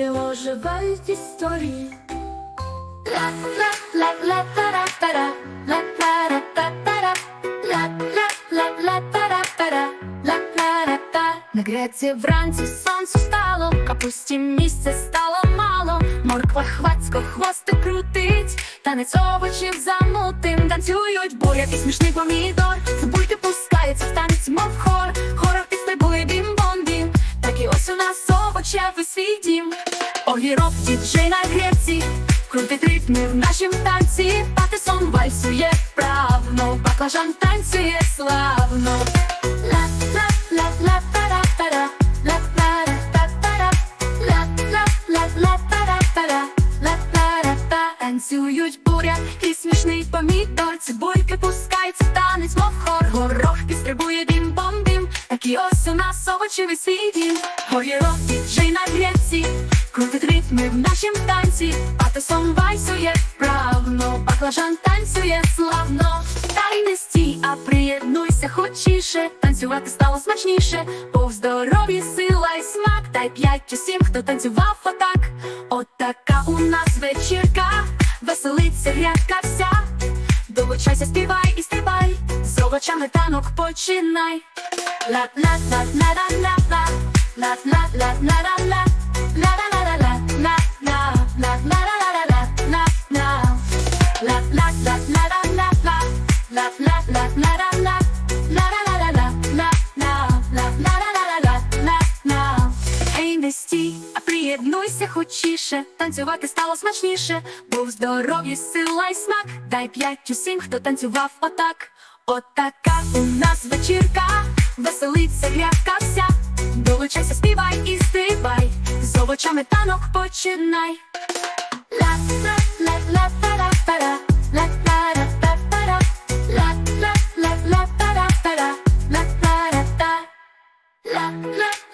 і оживають історії. На греці вранці сонце стало, капусті місця стало мало. Морква хвацько хвости крутить, танець овочів замутим танцюють буряк і смішний помідор. Цибульки пускаються в танець, почав у свій дім. Огірок діджей на гребці крутить ритми в нашім танці, Патисон вальсує правно, баклажан танцює славно. Танцюють буря і смішний помітор, цибульки пускається танець мов Ось у нас овочевий свій дім. Огірок діджей на греці, крутить ритми в нашім танці. Патисом вайсує вправно, баклажан танцює славно. Та й не стій, а приєднуйся хочіше. Танцювати стало смачніше, бо в сила й смак. Дай п'ять усім, хто танцював отак. Отака у нас вечірка, веселиться грядка вся. Долучайся, співай і стрибай, з овочами танок починай. Приєднуйся хочіше, танцювати стало смачніше, був здоров'я, сила й смак. Дай п'ять усім, хто танцював отак. Отака у нас вечірка веселиться, грядкався, долучайся, співай і стрибай, з овочами танок починай. La la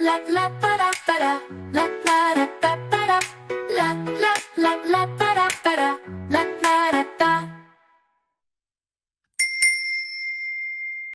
la la para para la para